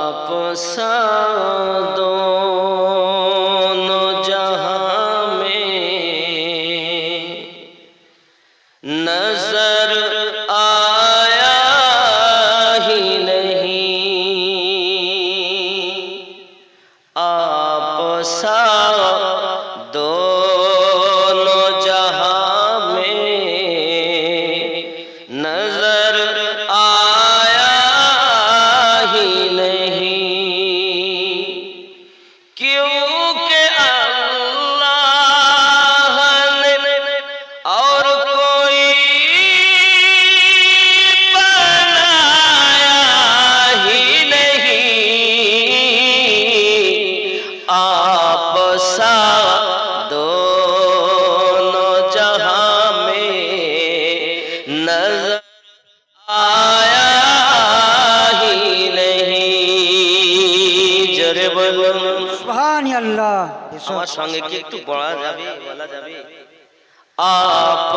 आप সঙ্গে কি একটু বলা যাবে? বলা যাবে। आप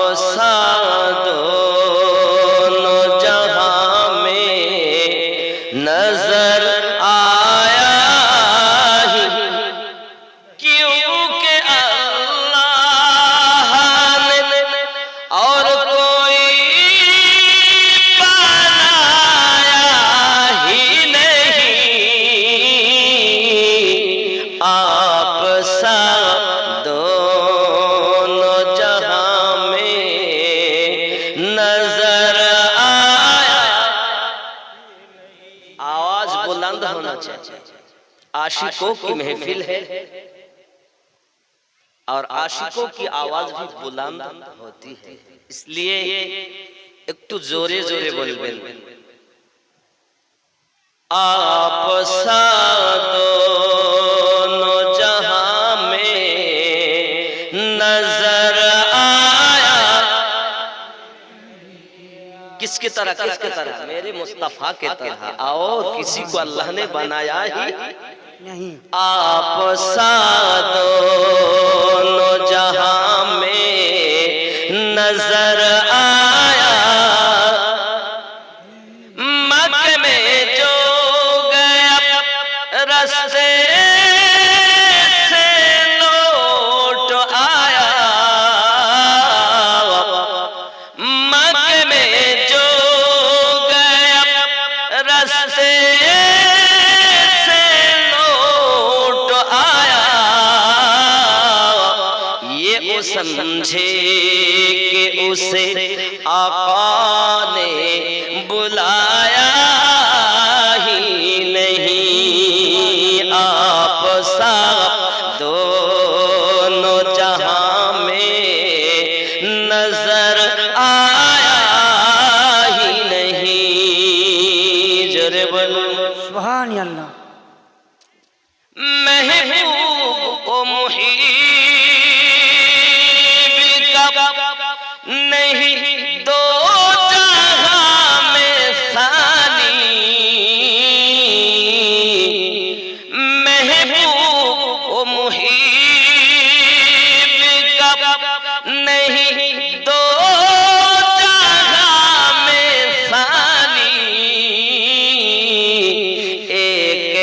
आशिकों की महफिल है। और आशिकों की आवाज़ भी बुलंद होती है। इसलिए एक तो जोरे जोरे बोलबेन आप सादो नज़र आया। किसके तरह किसके तरह? मेरे मुस्तफ़ा के तरह। और किसी को अल्लाह ने बनाया ही। नहीं आप सा दोनों जहां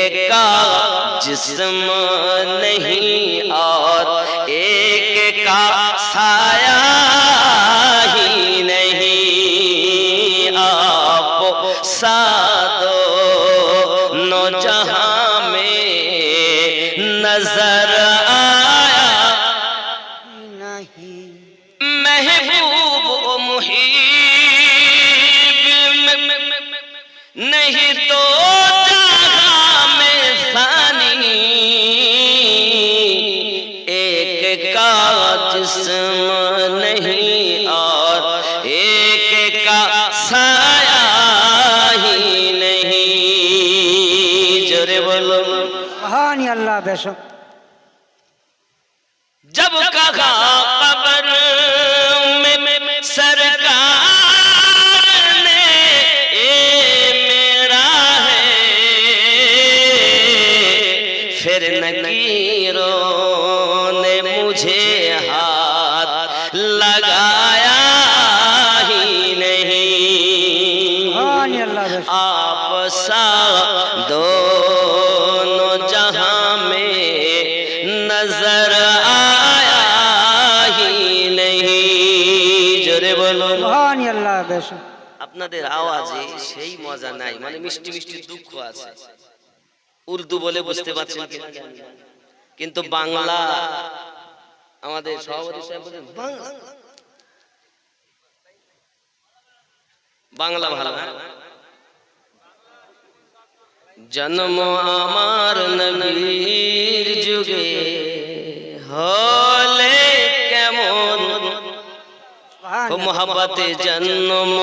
का जिस्म नहीं और एक का साया ही नहीं। आप सादो नो जहाँ में नज़र आया। नहीं महबूब ओ नहीं तो জোরে বলো। মহানি আল্লাহ বেশ যাব কাকা আপনাদের আওয়াজে সেই মজা নাই। মানে মিষ্টি মিষ্টি দুঃখ আছে। উর্দু বলে বুঝতে পারছেন। কিন্তু বাংলা আমাদের সভাপতি সাহেব বলেন বাংলা। বাংলা। ভালো। হ্যাঁ? জন্ম আমার নবীর যুগে হলে ও মোহাব্বতে জন্ম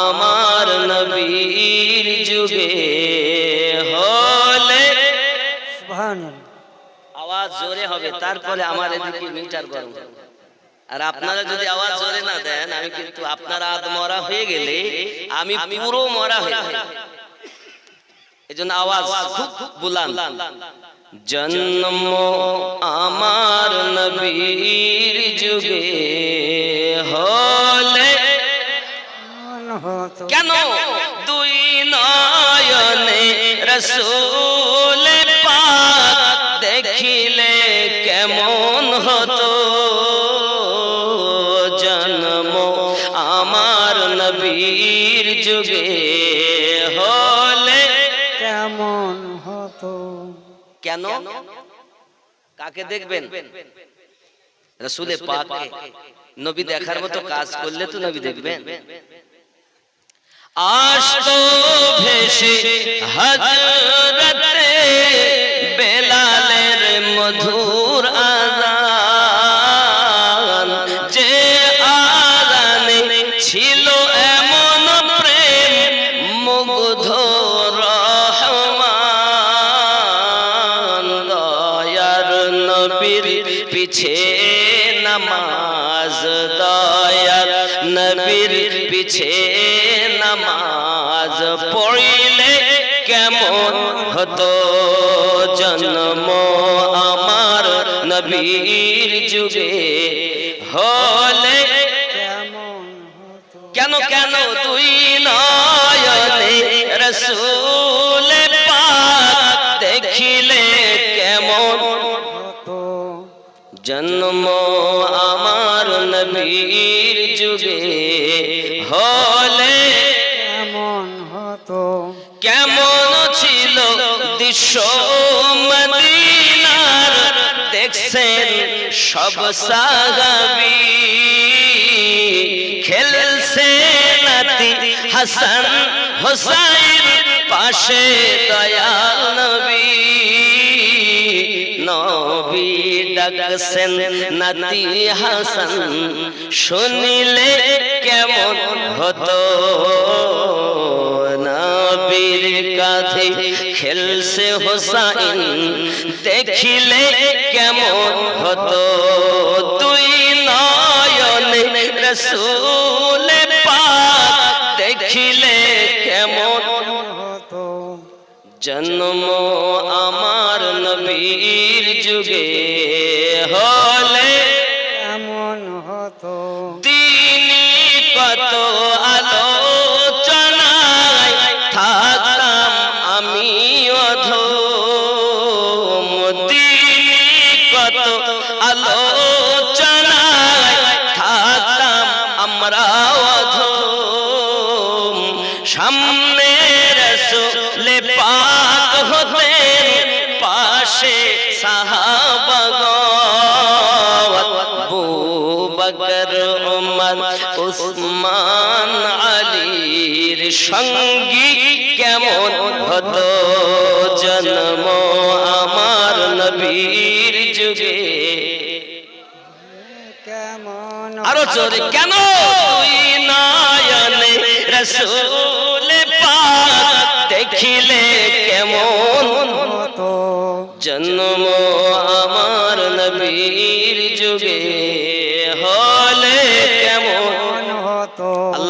আমার নবীর যুগে হলে। আওয়াজ জোরে হবে তারপরে আমার এদিকে মিটার গরম আর আপনারা যদি আওয়াজ জোরে না দেন আমি কিন্তু আপনারা আধ মরা হয়ে গেলে আমি পুরো মরা হয়ে যাব। এই জন্য আওয়াজ খুব বুলান। জন্ম আমার নবীর যুগে হলে? কেন? দুই নয়নে রসুল পাক দেখিলে কেমন হতো? জন্ম আমার নবীর যুগে হলে? কেমন হতো? কেন? কাকে দেখবেন? রসুলে পাক নবী দেখার মতো কাজ করলে তো নবী দেখবেন। আসতো ভেসে হজরতে দয়ার নবীর পিছে নামাজ পড়িলে কেমন হতো জন্ম আমার নবীর যুগে? হলে কেন কেন তুই নয়নে রসুল দেখিলে কেমন জন্ম নবীর যুগে হলে কেমন হতো? কেমন ছিল দৃশ্য মদিনার? দেখছেন সব সাহাবি। খেলছে নাতি হাসান হোসাইন পাশে দয়াল নবী। নবী ডাকছেন নাতি হাসান শুনিলে কেমন হতো নবীর কাঁধে খেলছে হোসাইন, দেখিলে কেমন হতো? তুই নয়নে রসুল পাক, দেখিলে কেমন জন্ম আমার নবীর যুগে হলে কেমন হতো? তিনি কত আলোচনায় থাকতাম আমি অধম। তিনি কত আলোচনায় থাকতাম আমরা অধম। সামনে রসুলে পাক হতেন পাশে উমর উসমান আলীর সঙ্গী কেমন হতো? জন্ম আমার নবীর যুগে। আরও জোরে, কেন? তুই নয়নে রসুল দেখিলে কেমন হতো? জন্ম আমার নবীর যুগে। হতো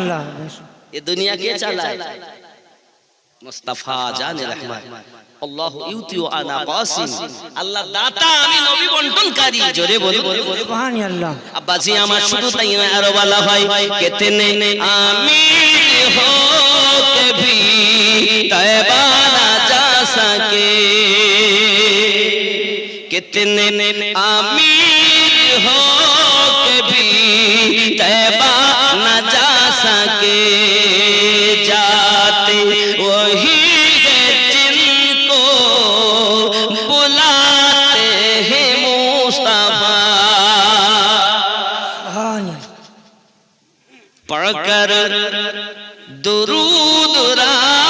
আল্লাহ এ দুনিয়া কে চালায়? মুস্তাফা জানে রহমান। আল্লাহ আনা কাসিম। আল্লাহ দাতা আমি নবী বন্টনকারী। জোরে আব্বাজি আমার শুধু তাই আরও বলা হয়। কেতে নে আমি হো কবি না যা সকে। কেতে নে আমি হো पढ़कर दुरूद रात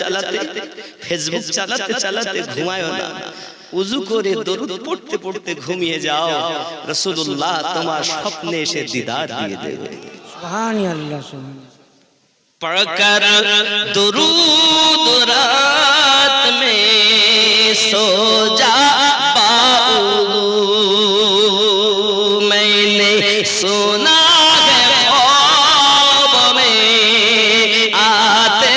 চালাতে ফেসবুক চালাতে চালাতে ঘুমায় না। উজু করে দরুদ পড়তে পড়তে ঘুমিয়ে যাও। রসুল্লাহ তোমার স্বপ্নে এসে দিদার দিয়ে দেবে। পড়কর দরুদ রাত মে সো যা পাও